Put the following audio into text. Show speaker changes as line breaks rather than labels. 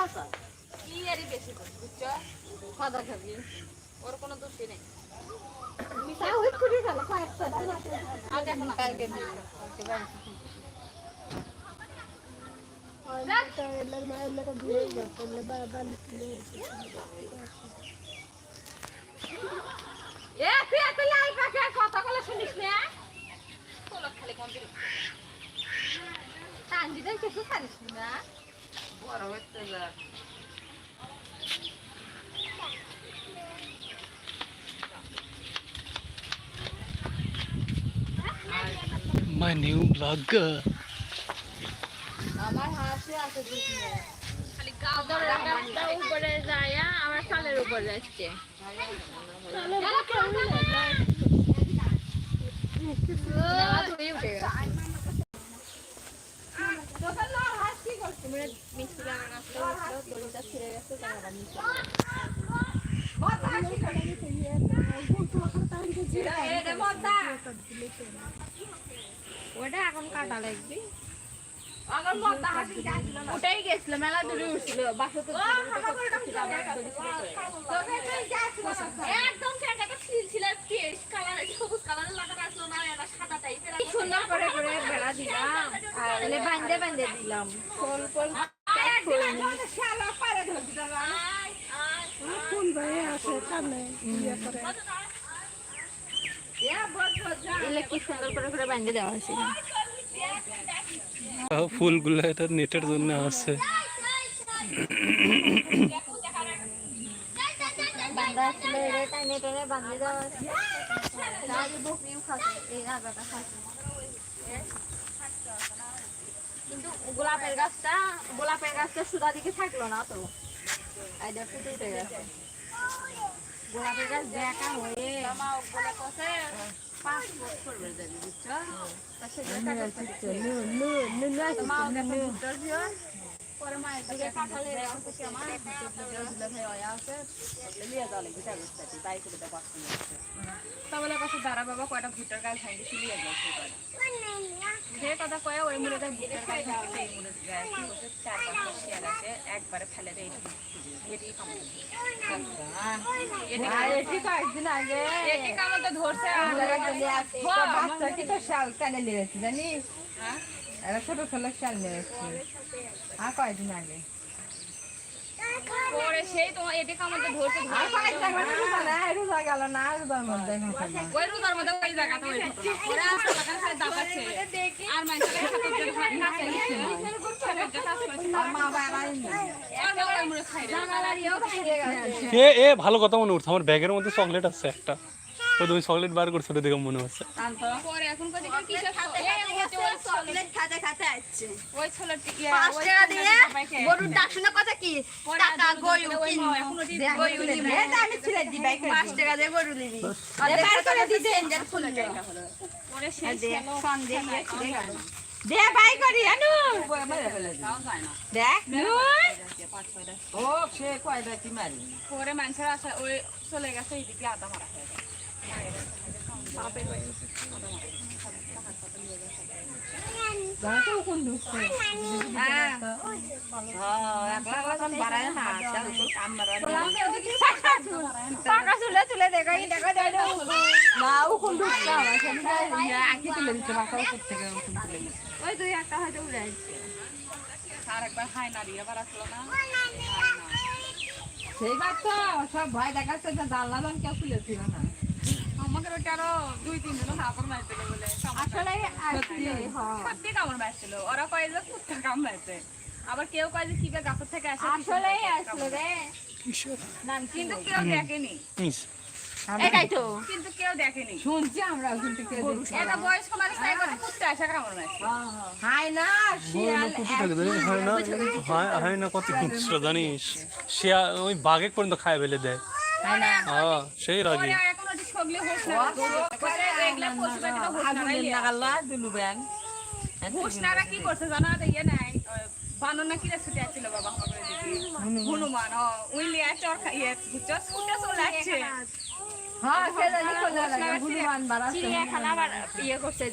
কি আরই বেশি করে বুঝছ? খাদা খাবি। ওর কোনো দোষই নেই। পাখি কথা বলে শুনিস না? খালি কিছু ছাড়িস না?
My new vlogger.
আমার হাসি আছে দুদিনে খালি গাছটা উপরে যায় আমার সালের উপর যাচ্ছে। ওটা এখন কাটা লাগবে। ওটাই গেছিল মেলা দূরে উঠছিল বাসা তো একদম জায়গাটা ছিল ছিল পেস্ট কালার সবুজ কালারের লাগানো আসলো না এটা সাদা টাইপের সুন্দর করে করে বেড়া দিলাম আর বান্ধে দিলাম। ফল ফল
ফুল ভাই আছে ইয়ে করে
ফুলগুলো এটা নেটের জন্য আছে।
বান্ধা কিন্তু গোলাপের গাছটা গোলাপের গাছটা সুদা দিকে থাকল না তো। এই দেখো উঠে গেছে। গোলাপের গাছ দেখা হয়ে পাঁচ ফুট করবে যাবি বুঝছ? তা সেগুলো কাটা থাকে। পরে মায়ের দিকে কাঁঠালের আছে কি আমার তাহলে কাছে দাঁড়া বাবা কয়টা ভুট্টার গাছ ভাঙি শুলিয়ে যাচ্ছে সে কথা কয়ে ওই মূলত ভুট্টার গাছ ভাঙছে এই গাছ কি চার পাঁচটা শেয়ার আছে একবারে ফেলে দেয় এটি। এটি
কয়েকদিন আগে
এটি কামড় ধরছে।
বাচ্চাকে তো শাল কানে লেগেছে জানিস?
হ্যাঁ?
এরা ছোট ছোট শাল লেগেছে আর কয়েকদিন আগে?
পরে সেই তোমার এটি কামড় ধরছে
আর কয়েকটা রোজা না রোজা গেল না রোজার মধ্যে
ওই রোজার মধ্যে ওই জায়গাটা ওই ওরা আসলে লাগান খালি দাবাচ্ছে আর মানুষের সাথে যে কাছে
আর মা বাবা
আর ওই মুড়ে খাই রে।
এ এ ভালো কথা মনে উঠছে আমার ব্যাগের মধ্যে চকলেট আছে একটা। তো তুমি চকলেট বার করছ ওটা দেখে মনে হচ্ছে।
পরে এখন কত কি কিসের চকলেট খাতে খাতে আসছে। ওই ছোলটি ইয়া
পাঁচ
ওই
টাকা দিয়ে
বাইকে।
গরুর ডাক শুনে কথা কি?
পরে
টাকা
আর
গরু
ওই
কিনবো।
মা এখনও দি
গরু নিবি
আমি ছেলে দিবাই
পাঁচ টাকা দিয়ে গরু নিবি।
বের করে দিতে
পরে সেই
দে ভাই করি আনু। দেখ ও সে কয়টা কি মারি
পরে মানুষের আসা ওই চলে গেছে এইদিকে আদা মারা গেছে। ওই দুই একটা হয়তো উড়ে আসছে না না
সেইবার তো সব ভয় দেখাচ্ছে জানলা জন কেউ খুলেছিল না
আমাকে ওটা দুই তিন জন হাফর মারছিল বলে
আসলে সত্যি হ্যাঁ।
কামড় মারছিল ওরা কয় যে কুত্তা কামড়াইছে। আবার কেউ কয় যে কিবে গাছের থেকে আসে
আসলেই আসলো রে।
কিন্তু কেউ দেখেনি।
এটাই তো।
কিন্তু কেউ দেখেনি।
শুনছি আমরা কিন্তু কেউ দেখছি
এটা বয়স্ক মানুষ তাই করে কুত্তা আসে কামড় মারছে
হাই না শিয়াল
কত জানিস হয় না হয় হয় না কত জানিস। সে ওই বাঘে পর্যন্ত খায় ফেলে দেয়। হ্যাঁ সেই রাগে।
হোসনারা কি করছে জানো ইয়ে বাবা হনুমান ও উই লিয়া চর ইয়ে বুঝছ ছুটে চলে আসছে
হ্যাঁ হনুমান বাড়াচ্ছে
চিড়িয়াখানা ইয়ে করছে